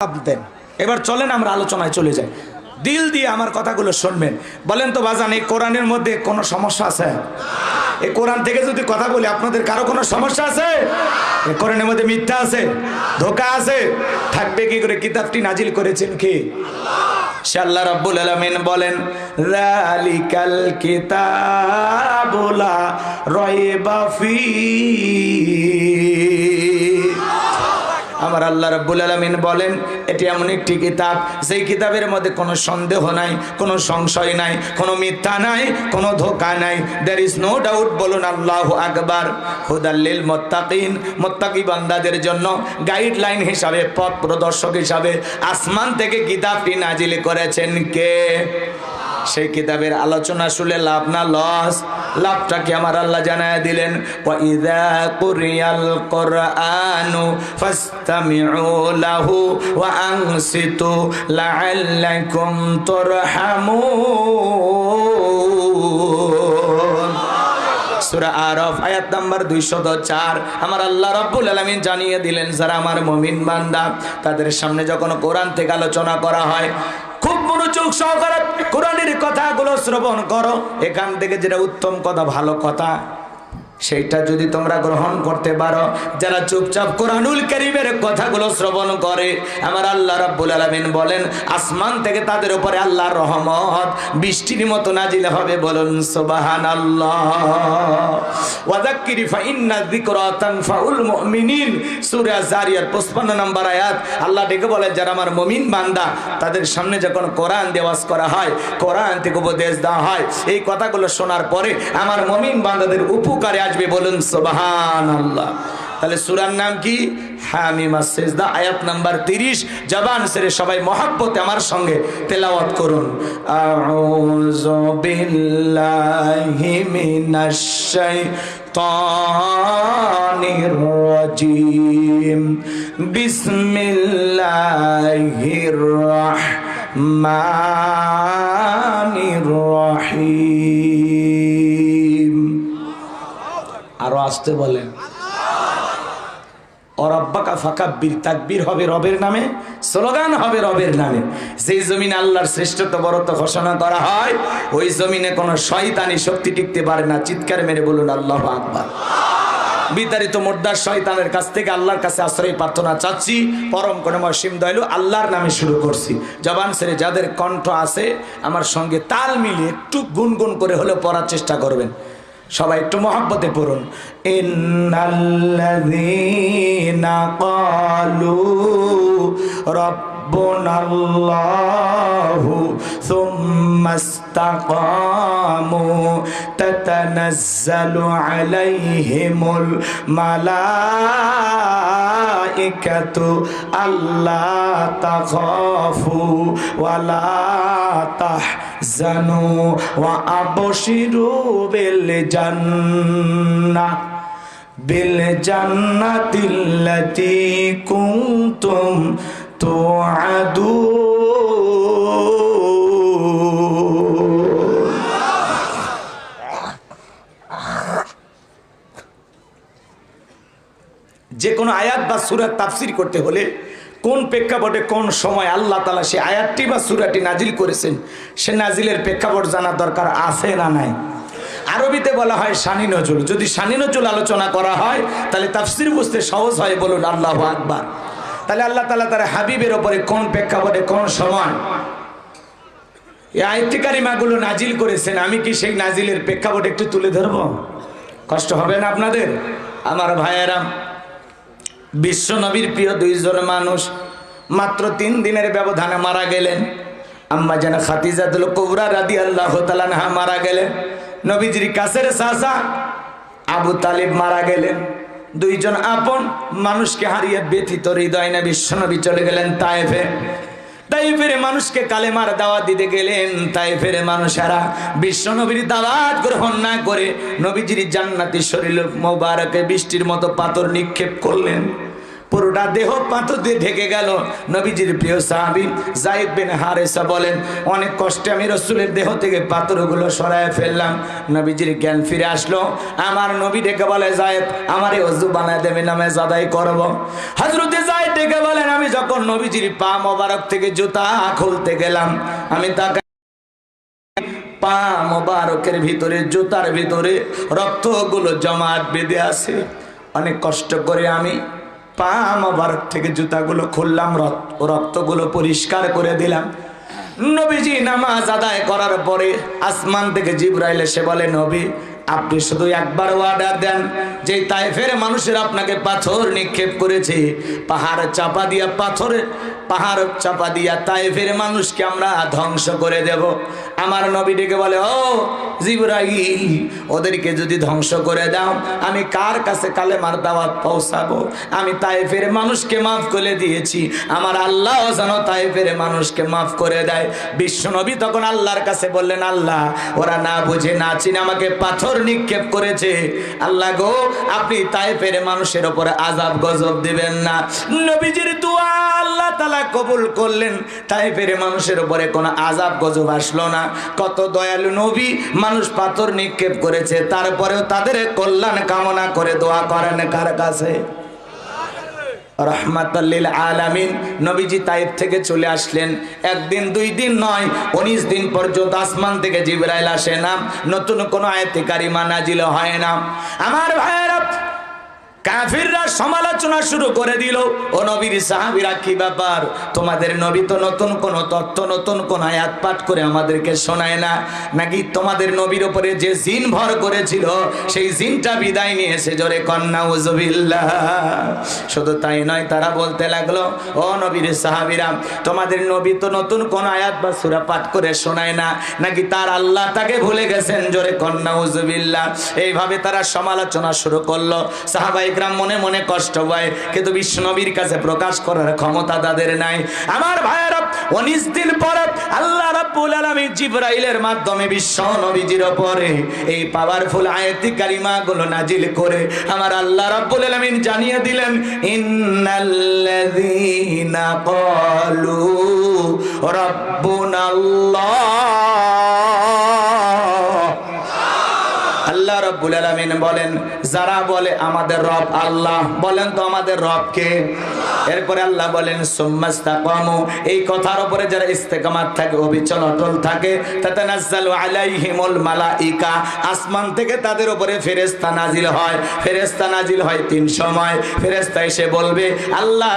দেন। এবার চলেন আমরা আলোচনায় চলে যাই। দিল দিয়ে আমার কথাগুলো শুনবেন। বলেন তো বাজান, এই কোরআনের মধ্যে কোনো সমস্যা আছে? এই কোরআন থেকে যদি কথা বলি, আপনাদের কারও কোনো সমস্যা আছে? এই কোরআনের মধ্যে মিথ্যা আছে? ধোকা আছে? থাকবে কি করে? কিতাবটি নাজিল করেছেন কি? আল্লাহ রাব্বুল আলামিন বলেন যালিকাল কিতাবুলা রাইবা ফি আমার আল্লাহ রাব্বুল আলামিন বলেন, এটি এমন একটি কিতাব সেই কিতাবের মধ্যে কোনো সন্দেহ নাই, কোনো সংশয় নাই, কোনো মিথ্যা নাই, কোনো ধোকা নাই। দ্যার ইজ নো ডাউট বলুন আল্লাহ আকবার। হুদাল্লিল মোত্তাকিন, মোত্তাকি বান্দাদের জন্য গাইডলাইন হিসাবে, পথ প্রদর্শক হিসাবে আসমান থেকে কিতাবটি নাজিল করেছেন কে? সেই কিতাবের আলোচনা শুনে লাভ না লস লাভটা কি আমার আল্লাহ জানায় দিলেন? লাহু আরফ 204 আমার আল্লাহ জানিয়ে দিলেন, যারা আমার মমিন বান্দা, তাদের সামনে যখন কোরআন থেকে আলোচনা করা হয় মনোযোগ সহকারে কোরআনের কথাগুলো শ্রবণ করো। এখান থেকে যেটা উত্তম কথা ভালো কথা। সেইটা যদি তোমরা গ্রহণ করতে পারো, যারা চুপচাপ কোরআনুল করিমের কথাগুলো শ্রবণ করে, আমার আল্লাহ রাব্বুল আলামিন বলেন, আসমান থেকে তাদের উপরে আল্লাহর রহমত বৃষ্টির মতো নাজিল হবে বলুন তানফাউল মুমিনিন। সূরা জারিয়ার 55 নম্বর আয়াত, আল্লাহ ডেকে বলে, যারা আমার মুমিন বান্দা, তাদের সামনে যখন কোরআন দেওয়াজ করা হয়, কোরআন থেকে উপদেশ দেওয়া হয়, এই কথাগুলো শোনার পরে আমার মুমিন বান্দাদের উপকারে আসবে বলুন, সুবহানাল্লাহ। তাহলে সূরার নাম কি? হামিমা সেজদা, আয়াত নাম্বার 30 জবান সেরে সবাই মহাব্বতে আমার সঙ্গে তেলাওয়াত করুন। রাজিম। বিসমিল্লাহির রহিম। আসতে বলেন। চিৎকার মেরে বলুন, আল্লাহ বিতাড়িত মোর্দার শয়তানের কাছ থেকে আল্লাহর কাছে আশ্রয় প্রার্থনা চাচ্ছি। পরম করময় সিম দয়ালু আল্লাহর নামে শুরু করছি। জবান সেরে যাদের কণ্ঠ আছে, আমার সঙ্গে তাল মিলিয়ে একটু গুনগুন করে হলেও পড়ার চেষ্টা করবেন। সবাই একটু মহাব্বতে পড়ুন। ইন্নাল্লাযীনা ক্বালু রাব্বুনাল্লাহু সুম্মা ইসতাকামু তাতানাজ্জালু আলাইহিমুল মালাইকাতু আল্লা তাখাফু ওয়ালা তাহজানু ওয়া আবশিরু বিল জান্নাহ বিল জান্নাতিল্লাতী কুনতুম যে কোনো আয়াত বা সুরাত তাফসির করতে হলে কোন প্রেক্ষাপটে কোন সময় আল্লাহ তালা সে আয়াতটি বা সুরাটি নাজিল করেছেন, সে নাজিলের প্রেক্ষাপট জানার দরকার আছে না নাই? আরবিতে বলা হয় শানি নজুল। যদি শানি নজুল আলোচনা করা হয়, তাহলে তাফসির বুঝতে সহজ হয় বলুন আল্লাহ আকবার। তাহলে আল্লাহ তালা তার হাবিবের ওপরে কোন প্রেক্ষাপটে কোন সময় এই আয়ত্তিকারিমাগুলো নাজিল করেছেন? আমি কি সেই নাজিলের প্রেক্ষাপট একটু তুলে ধরব? কষ্ট হবে না আপনাদের? আমার ভাইয়েরা, বিশ্ব নবীর প্রিয় দুইজন মানুষ মাত্র তিন দিনের ব্যবধানে মারা গেলেন। আম্মা যেন খাতিজাতুল কুবরা রাদি আল্লাহ তালানহা মারা গেলেন। নবীজির কাছের সাসা আবু তালিব মারা গেলেন। দুইজন আপন মানুষকে হারিয়ে ব্যথিত হৃদয় না বিশ্বনবী চলে গেলেন তাইফে তাইফের মানুষকে কালেমার দাওয়াত দিতে গেলেন তাই তাইফের মানুষেরা। বিশ্বনবীর দাওয়াত গ্রহণ না করে নবীজির জান্নাতি শরীর মোবারকে বৃষ্টির মতো পাথর নিক্ষেপ করলেন। পুরোটা দেহ পাথর দিয়ে ঢেকে গেল। নবীজির প্রিয় সাহাবি জাইদ বিন হারেসা বলেন, অনেক কষ্টে আমি রসুলের দেহ থেকে পাথরগুলো সরায় ফেললাম। নবীজির জ্ঞান ফিরে আসলো। আমার নবী ডেকে বলে জায়েদ আমারে অজু বানায় দেবে নামে জাদাই করব। হজরতে জায়েদ ডেকে বলেন, আমি যখন নবীজির পা মোবারক থেকে জুতা খুলতে গেলাম, আমি তাকে পা মোবারকের ভিতরে, জুতার ভিতরে রক্তগুলো জমাট বেঁধে আছে। অনেক কষ্ট করে আমি পা মোবারক থেকে জুতাগুলো খুললাম রক্ত রক্তগুলো পরিষ্কার করে দিলাম। নবীজি নামাজ আদায় করার পরে আসমান থেকে জিব্রাইল এসে বলে, নবী আপনি শুধু একবার অর্ডার দেন। যে তাইফের মানুষের আপনাকে পাথর নিক্ষেপ করেছে, পাহাড় চাপা দিয়া পাথরে, পাহাড় চাপা দিয়া তাইফের মানুষকে আমরা ধ্বংস করে দেব। আমার নবী ডেকে বলে, ও জিব্রাইল, ওদেরকে যদি ধ্বংস করে দাও, আমি কার কাছে কালে মার দাওয়াত পৌঁছাবো? আমি তাইফের মানুষকে মাফ করে দিয়েছি। আমার আল্লাহ যেন তাইফের মানুষকে মাফ করে দেয়। বিশ্ব নবী তখন আল্লাহর কাছে বললেন, আল্লাহ, ওরা না বুঝে না চিনে আমাকে পাথর নিক্ষেপ করেছে। আল্লাহ গো, আপনি তাইফের মানুষের উপরে আজাব গজব দিবেন না। নবীজির দোয়া আল্লাহ তালা কবুল করলেন। তাইফের মানুষের উপরে কোনো আজাব গজব আসলো না। কত দয়ালু নবী মানুষ পাথর নিক্ষেপ করেছে। তারপরেও তাদের কল্যাণ কামনা করে দোয়া করেন কার কাছে? রহমাতাল্লিল আলামিন। নবীজি তাইফ থেকে চলে আসলেন। একদিন, দুই দিন নয়, উনিশ দিন পর্যন্ত আসমান থেকে জিবরাইল আসে না। নতুন কোনো আয়তে কারিমা নাজিল হয় না। আমার ভাইয়েরা কাফিররা সমালোচনা শুরু করে দিল, ও নবীর সাহাবিরা, কি ব্যাপার? তোমাদের নবী তো নতুন কোন তত্ত্ব, নতুন কোন আয়াত পাঠ করে আমাদেরকে শোনায় না। নাকি তোমাদের নবীর উপরে যে জিন ভর করেছিল, সেই জিনটা বিদায় নিয়েছে? জোরে কন্যা উজবিল্লাহ শুধু তাই নয়, তারা বলতে লাগল, ও নবীর সাহাবিরা, তোমাদের নবী তো নতুন কোন আয়াত বা সুরা পাঠ করে শোনায় না। নাকি তার আল্লাহ তাকে ভুলে গেছেন? জোরে কন্যা উজবিল্লাহ এইভাবে তারা সমালোচনা শুরু করল। সাহাবাই গ্রাম মনে মনে কষ্ট পায়, কিন্তু বিষ্ণবীর কাছে প্রকাশ করার ক্ষমতা তাদের নাই। আমার ভাইয়েরা, উনিশ দিন পরে আল্লাহ রাব্বুল আলামিন জিবরাইলের মাধ্যমে বিশ্ব নবীজির উপরে এই পাওয়ারফুল আয়াতি কারিমা গুলো নাজিল করে আমার আল্লাহ রাব্বুল আলামিন জানিয়ে দিলেন, ইন্নাল্লাযীনা ক্বালু রাব্বুনাল্লাহ রব্বুল আলামিন বলেন যারা বলে আমাদের রব আল্লাহ বলেন তো আমাদের রব কে? এরপরে আল্লাহ বলেন এই কথার উপরে যারা ইস্তেকামাত থাকে, অবিচল অটল থাকে মালাইকা, আসমান থেকে তাদের উপরে ফেরেশতা নাজিল হয়। ফেরেশতা নাজিল হয় তিন সময়। ফেরেশতা এসে বলবে, আল্লাহ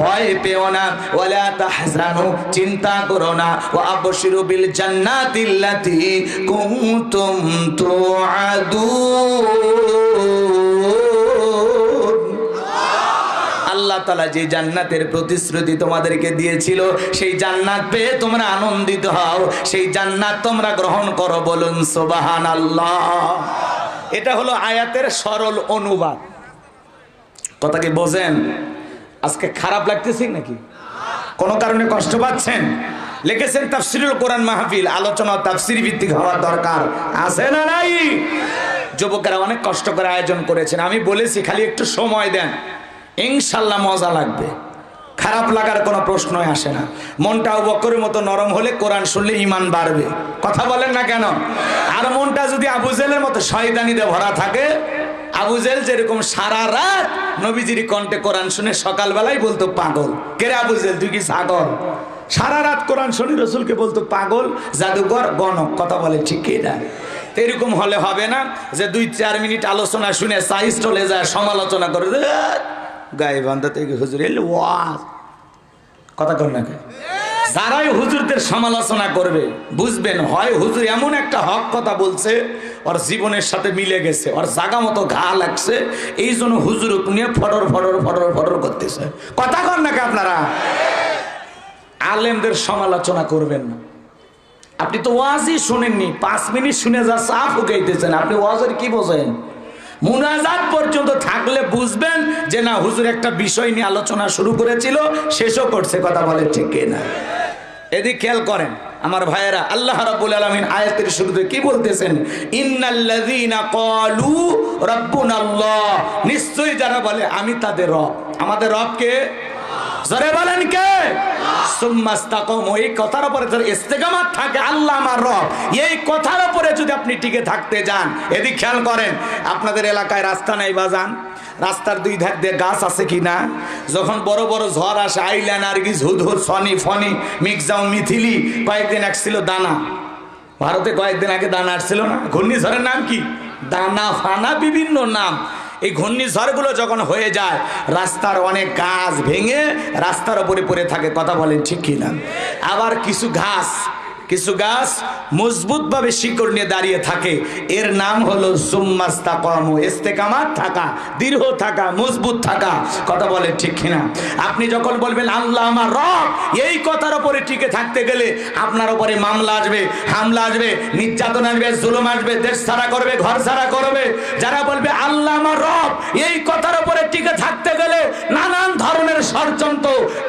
ভয় পেও না, ওয়ালা চিন্তা করো না, ওয়া আবশিরু বিল জান্নাতিল্লাতি আল্লাহ তালা যে জান্নাতের প্রতিশ্রুতি তোমাদেরকে দিয়েছিল, সেই জান্নাত পেয়ে তোমরা আনন্দিত হও, সেই জান্নাত তোমরা গ্রহণ করো বলুন সোবাহান আল্লাহ এটা হলো আয়াতের সরল অনুবাদ। কথা কি বোঝেন? আজকে খারাপ লাগতেছে নাকি? কোনো কারণে কষ্ট পাচ্ছেন? লিখেছেন তাফসিরুল কোরআন মাহফিল, আলোচনা তাফসির ভিত্তিক হওয়ার দরকার। আছে না নাই? যুবকেরা অনেক কষ্ট করে আয়োজন করেছেন। আমি বলেছি, খালি একটু সময় দেন। ইনশাল্লাহ মজা লাগবে। খারাপ লাগার কোনো প্রশ্নই আসে না। মনটা বকরের মতো নরম হলে কোরআন শুনলে ইমান বাড়বে। কথা বলেন না কেন? আর মনটা যদি আবুজেলের মতো শয়তানিতে ভরা থাকে আবুজেল যেরকম সারা রাত নবীজির কণ্ঠে কোরআন শুনে সকালবেলায় বলতো পাগল। কেরে আবুজেল তুই কি ছাগল? সারা রাত কোরআন শুনি রসুলকে বলতো পাগল জাদুঘর গণক। কথা বলে ঠিক না? এরকম হলে হবে না যে দুই চার মিনিট আলোচনা শুনে সাইজ চলে যায় সমালোচনা করে "ধ্যাৎ, গায়ে বান্ধা থেকে হুজুর এলে, ওয়াজ। কথা কর না? যারাই হুজুরদের সমালোচনা করবে, বুঝবেন, হয় হুজুর এমন একটা হক কথা বলছে, ওর জীবনের সাথে মিলে গেছে, ওর জাগা মতো ঘা লাগছে, এই জন্য হুজুর নিয়ে ফটর ফটর ফটর ফটর করতেছে। কথা কর নাকি আপনারা? আলেমদের সমালোচনা করবেন না। আপনি তো ওয়াজই শুনেননি, পাঁচ মিনিট শুনে যা চা ফুকাইতেছেন আপনি ওয়াজের কি বোঝেন? মুনাজাত পর্যন্ত থাকলে বুঝবেন যে না, হুজুর একটা বিষয় নিয়ে আলোচনা শুরু করেছিল, শেষও করছে, কথা বলে ঠিক না এদিক খেয়াল করেন, আমার ভাইয়েরা, আল্লাহ রাব্বুল আলামিন আয়াতের শুরুতে কি বলতেছেন? ইন্নাল্লাযীনা ক্বালু রাব্বুনাল্লাহ। নিশ্চয়ই যারা বলে, আমি তাদের রব। আমাদের রব কে? জরে বলেন কে? এই কথার উপরে থাকে, আল্লাহ আমার রব। এই কথার যদি আপনি টিকে থাকতে যান খেয়াল করেন, আপনাদের এলাকায় রাস্তা নেই রাস্তার দুই ধার দিয়ে গাছ আছে কি না? যখন বড় বড় ঝড় আসে আইল্যান্ড আর কি ঝুধুর, সনি ফনি মিক্সাও মিথিলি, কয়েকদিন একছিল দানা। ভারতে কয়েকদিন আগে দানা আসছিল না? ঘূর্ণিঝড়ের নাম কি? দানা ফানা বিভিন্ন নাম। এই ঘূর্ণিঝড়গুলো যখন হয়ে যায়, রাস্তার অনেক গাছ ভেঙে রাস্তার ওপরে পড়ে থাকে, কথা বলেন ঠিক কিনা? আবার কিছু ঘাস কিছু গাছ মজবুতভাবে শিকড় নিয়ে দাঁড়িয়ে থাকে। এর নাম হলো সুম্মাস্তা কর্ম ইস্তেকামাত থাকা দৃঢ় থাকা, মজবুত থাকা। কথা বলে ঠিক কিনা? আপনি যখন বলবেন, আল্লাহ আমার রব, এই কথার উপরে টিকে থাকতে গেলে আপনার উপরে মামলা আসবে, হামলা আসবে, নির্যাতন আসবে, জুলুম আসবে, দেশ ছাড়া করবে, ঘর ছাড়া করবে। যারা বলবে, আল্লাহ আমার রব, এই কথার উপরে টিকে থাকতে গেলে নানান ধরনের ষড়যন্ত্র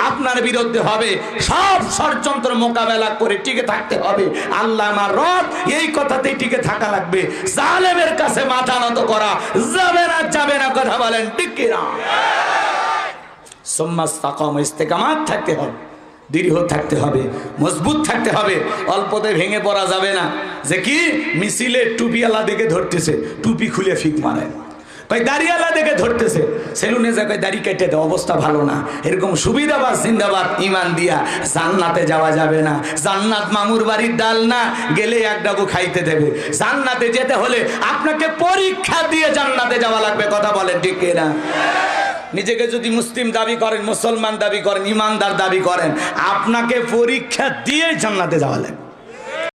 আপনার বিরুদ্ধে হবে। সব ষড়যন্ত্র মোকাবেলা করে টিকে থাকতে হবে। আল্লাহ আমার রব, এই কথাতেই টিকে থাকা লাগবে। জালেমের কাছে মাথা নত করা যাবে না যাবে না কথা বলেন, ঠিক কিনা সোম্মাস তাকম ইস্তেকামাত থাকতে হবে থাকতে হবে, মজবুত থাকতে হবে, অল্পতে ভেঙে পড়া যাবে না। যে কি? মিছিলে টুপিওয়ালা দিকে ধরতেছে, টুপি খুলে ফিক মারে। কই দাড়িওয়ালা দেখে ধরতেছে। সেলুনে যায় কই দাড়ি কেটে দেয়, অবস্থা ভালো না। এরকম সুবিধাবাদ, জিন্দাবাদ, ইমান দিয়া জান্নাতে যাওয়া যাবে না। জান্নাত মামুর বাড়ির ডাল না, গেলে এক ডাবু খাইতে দেবে। জান্নাতে যেতে হলে আপনাকে পরীক্ষা দিয়ে জান্নাতে যাওয়া লাগবে, কথা বলেন ঠিক না নিজেকে যদি মুসলিম দাবি করেন, মুসলমান দাবি করেন, ইমানদার দাবি করেন, আপনাকে পরীক্ষা দিয়ে জান্নাতে যাওয়া লাগবে।